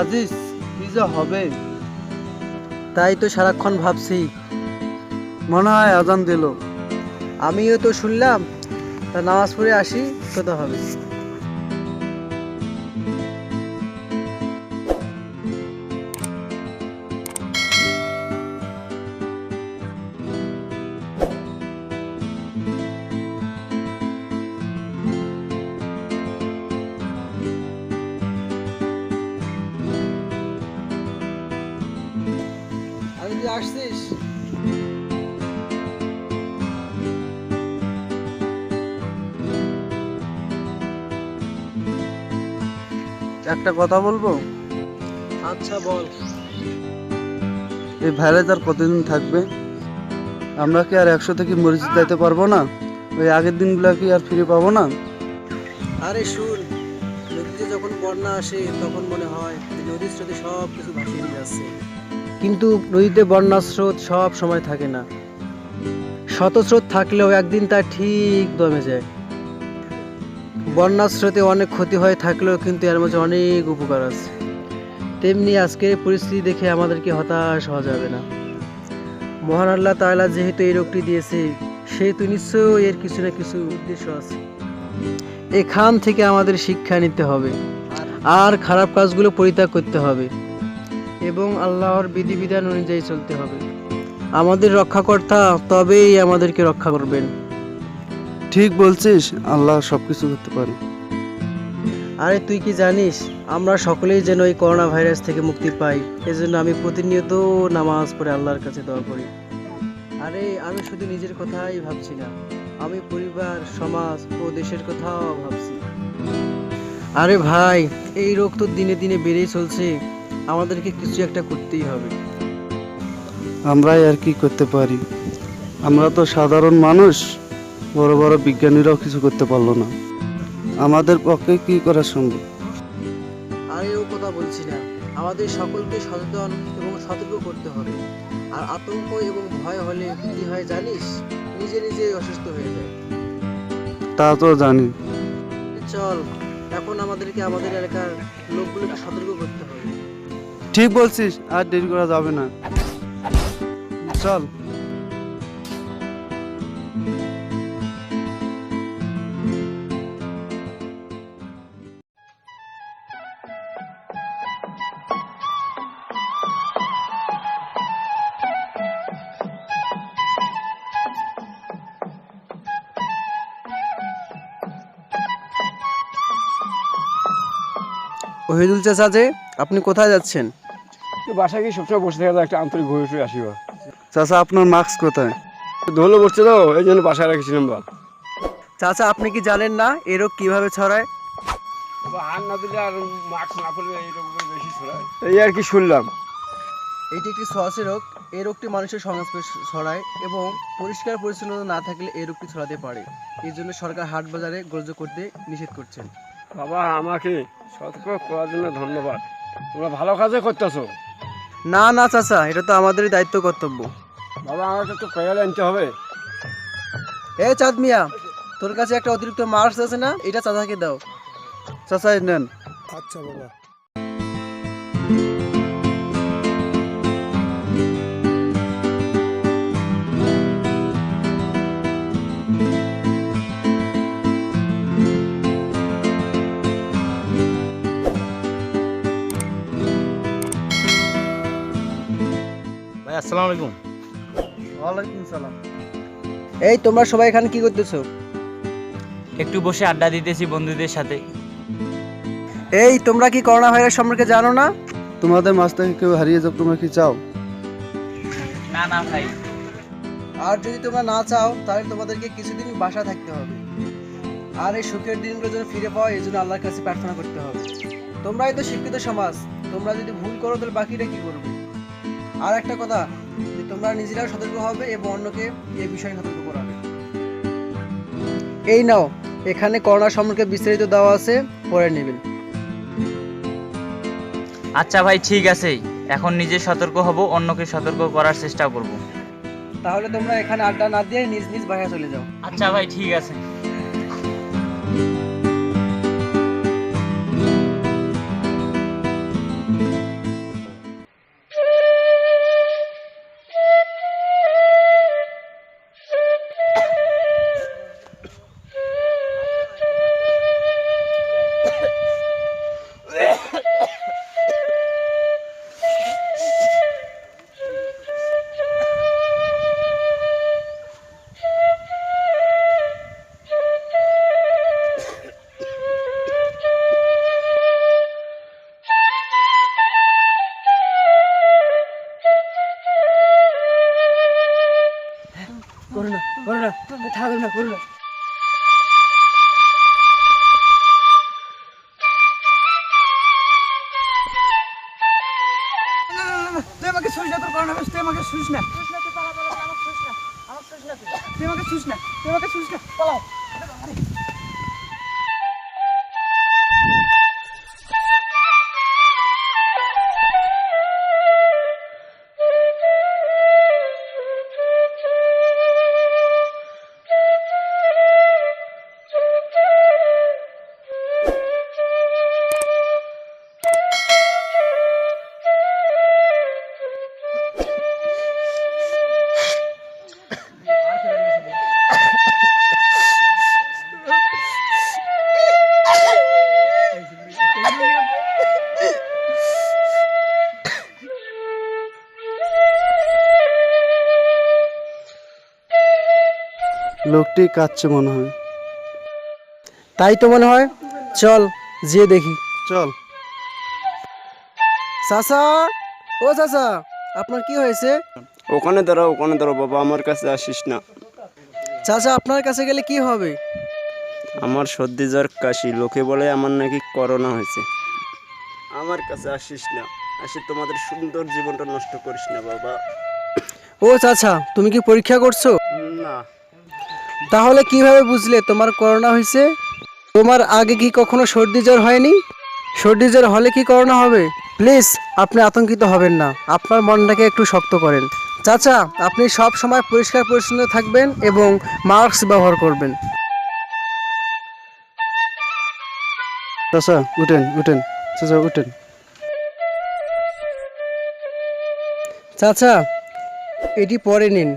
আজিজ, কি যে হবে? তাই তো সারাক্ষণ ভাবছি, মনে হয় আজান দিল। আমিও তো শুনলাম, তা নামাজ পড়ে আসি কত হবে। আসছিস একটা কথা বলব? আচ্ছা বল। এই ভাইরাস আর কতদিন থাকবে? আমরা কি আর একশো থেকে মরিচ যাইতে পারব না? ওই আগের দিনগুলো কি আর ফিরে পাবো না? আরে শুন নদীতে যখন বন্যা আসে তখন মনে হয় নদীর স্রোতে সব কিছু ভাসিয়ে নিয়ে যাচ্ছে। কিন্তু নদীতে বন্যার স্রোত সব সময় থাকে না। শত স্রোত থাকলেও একদিন তা ঠিক দমে যায়। বন্যার স্রোতে অনেক ক্ষতি হয়ে থাকলেও কিন্তু এর মধ্যে অনেক উপকার আছে। তেমনি আজকের পরিস্থিতি দেখে আমাদেরকে হতাশ হওয়া যাবে না। মহান আল্লাহ তাআলা যেহেতু এই রোগটি দিয়েছে, সেহেতু নিশ্চয়ই এর কিছু না কিছু উদ্দেশ্য আছে। এখান থেকে আমাদের শিক্ষা নিতে হবে। আর খারাপ কাজগুলো পরিত্যাগ করতে হবে। এবং আল্লাহর বিধিবিধান অনুযায়ী চলতে হবে। আমাদের রক্ষাকর্তা তবেই আমাদেরকে রক্ষা করবেন। ঠিক বলছিস আল্লাহ সব কিছু করতে পারে। আরে তুই কি জানিস আমরা সকলেই যেন এই করোনা ভাইরাস থেকে মুক্তি পাই এজন্য আমি প্রতিনিয়ত নামাজ পড়ে আল্লাহর কাছে দোয়া করি। আরে আমি শুধু নিজের কথাই ভাবছি না আমি পরিবার সমাজ ও দেশের কথাও ভাবছি। আরে ভাই এই রোগ তো দিনে দিনে বেড়েই চলছে। আমাদেরকে কিছু একটা করতেই হবে। আমরাই আর কি করতে পারি? আমরা তো সাধারণ মানুষ বড় বড় বিজ্ঞানীরাও কিছু করতে পারল না। আমাদের পক্ষে কি করা সম্ভব? ও কথা বলছি না। আমাদের সকলকে সচেতন এবং সতর্ক করতে হবে। আর আতঙ্ক এবং ভয় হলে কি হয় জানিস? নিজে নিজেই অসুস্থ হয়ে যায়। তা তো জানি। চল এখন আমাদেরকে আমাদের এলাকার লোকগুলোকে সতর্ক করতে হবে। ঠিক বলছিস আর দেরি করা যাবে না। চল। ওহিদুল চাচা যে আপনি কোথায় যাচ্ছেন? তো বাসায় গিয়ে সবসময় বসে থাকা একটা আন্তরিক ঘুরে আসিবা। চাচা আপনার মাস্ক কোথায়? ধুলো পড়ছে তো এই জন্য বাসায় রেখেছিলাম বা চাচা আপনি কি জানেন না এই রোগ কীভাবে ছড়ায়? হাত না দিলে আর মাস্ক না এই রোগ বেশি ছড়ায়। এই আর কি শুনলাম। এটি একটি রোগ। এই রোগটি মানুষের সংস্পর্শ ছড়ায় এবং পরিষ্কার পরিচ্ছন্নতা না থাকলে এই রোগটি ছড়াতে পারে। এই জন্য সরকার হাট বাজারে গ্রহ্য করতে নিষেধ করছেন। বাবা আমাকে সতর্ক করার জন্য ধন্যবাদ। তোমরা ভালো কাজে করতেছো। না না চাচা এটা তো আমাদেরই দায়িত্ব কর্তব্য। বাবা আমাকে একটু কয়ালে আনতে হবে। এ চাঁদ মিয়া তোর কাছে একটা অতিরিক্ত মার্কস আছে না? এটা চাচাকে দাও। চাচা নেন। আচ্ছা বাবা। আসসালামু আলাইকুম। ওয়ালাইকুম সালাম। এই তোমরা সবাই এখানে কি করতেছো? একটু বসে আড্ডা দিতেছি বন্ধুদের সাথে। এই তোমরা কি করোনা ভাইরাস সম্পর্কে জানো না? তোমাদের মাছ থেকে কেউ হারিয়ে যাক তোমরা কি চাও? না না ভাই। আর যদি তোমরা না চাও তাহলে তোমাদেরকে কিছুদিন বাসা থাকতে হবে। আর এই সুখের দিনগুলো যেন ফিরে পাও এই জন্য আল্লাহর কাছে প্রার্থনা করতে হবে। তোমরাই তো শিক্ষিত সমাজ। তোমরা যদি ভুল করো তাহলে বাকিরা কি করবে? আর একটা কথা যে তোমরা নিজেরাও সতর্ক হবে এবং অন্যকে এই বিষয়ে সতর্ক করাবে এই নাও এখানে করোনা সম্পর্কে বিস্তারিত দেওয়া আছে পড়ে নেবেন আচ্ছা ভাই ঠিক আছে। এখন নিজে সতর্ক হব অন্যকে সতর্ক করার চেষ্টা করব। তাহলে তোমরা এখানে আড্ডা না দিয়ে নিজ নিজ বাসায় চলে যাও। আচ্ছা ভাই ঠিক আছে। করো না থাকবে না করো না তুই আমাকে শুস না তোর করোনা হয়েছে তুই আমাকে শুস না। তুই আমাকে শুস না তুই আমাকে শুস না পালাও। লোকটি কাঁদছে মনে হয়। তাই তো মনে হয়? চল যেয়ে দেখি। চল। চাচা ও চাচা আপনার কি হয়েছে? ওখানে দাঁড়াও ওখানে দাঁড়াও বাবা আমার কাছে আসিস না। চাচা আপনার কাছে গেলে কি হবে? আমার সর্দি জ্বর কাশি লোকে বলে আমার নাকি করোনা হয়েছে। আমার কাছে আসিস না। আসি তোমাদের সুন্দর জীবনটা নষ্ট করিস না বাবা। ও চাচা তুমি কি পরীক্ষা করছ? না। তাহলে কীভাবে বুঝলে তোমার করোনা হয়েছে? তোমার আগে কি কখনো সর্দি জ্বর হয়নি? সর্দি জ্বর হলে কি করোনা হবে? প্লিজ, আপনি আতঙ্কিত হবেন না। আপনার মনটাকে একটু শক্ত করেন। চাচা, আপনি সব সময় পরিষ্কার পরিচ্ছন্ন থাকবেন এবং মাস্ক ব্যবহার করবেন। চাচা, উঠেন উঠেন। চাচা উঠেন। চাচা, এটি পরে নিন।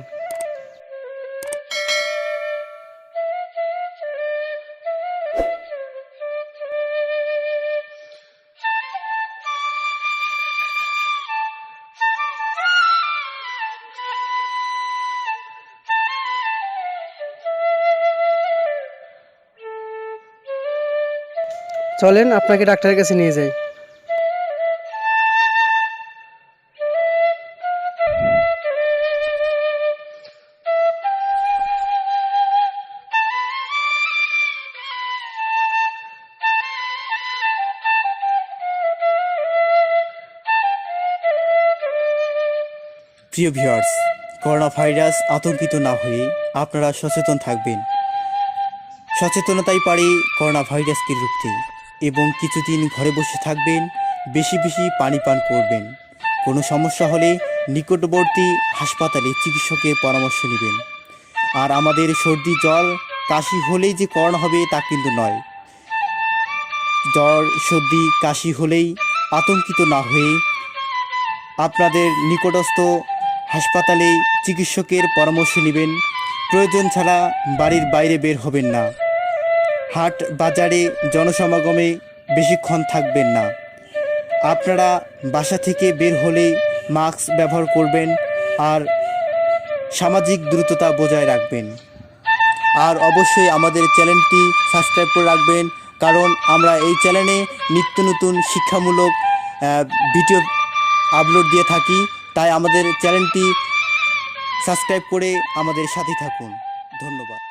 চলেন, আপনাকে ডাক্তারের কাছে নিয়ে যাই। প্রিয় ভিউয়ার্স করোনা ভাইরাস আতঙ্কিত না হয়ে আপনারা সচেতন থাকবেন। সচেতনতাই পারে করোনা ভাইরাসকে রুখতে এবং কিছুদিন ঘরে বসে থাকবেন, বেশি বেশি পানি পান করবেন। কোনো সমস্যা হলে নিকটবর্তী হাসপাতালে চিকিৎসকের পরামর্শ নেবেন। আর আমাদের সর্দি জ্বর, কাশি হলেই যে করোনা হবে তা কিন্তু নয়। জ্বর, সর্দি, কাশি হলেই আতঙ্কিত না হয়ে আপনাদের নিকটস্থ হাসপাতালে চিকিৎসকের পরামর্শ নেবেন। প্রয়োজন ছাড়া বাড়ির বাইরে বের হবেন না। হাট বাজারে জনসমাগমে বেশিক্ষণ থাকবেন না। আপনারা বাসা থেকে বের হলে মাস্ক ব্যবহার করবেন আর সামাজিক দ্রুততা বজায় রাখবেন। আর অবশ্যই আমাদের চ্যানেলটি সাবস্ক্রাইব করে রাখবেন, কারণ আমরা এই চ্যানেলে নিত্য নতুন শিক্ষামূলক ভিডিও আপলোড দিয়ে থাকি, তাই আমাদের চ্যানেলটি সাবস্ক্রাইব করে আমাদের সাথে থাকুন। ধন্যবাদ।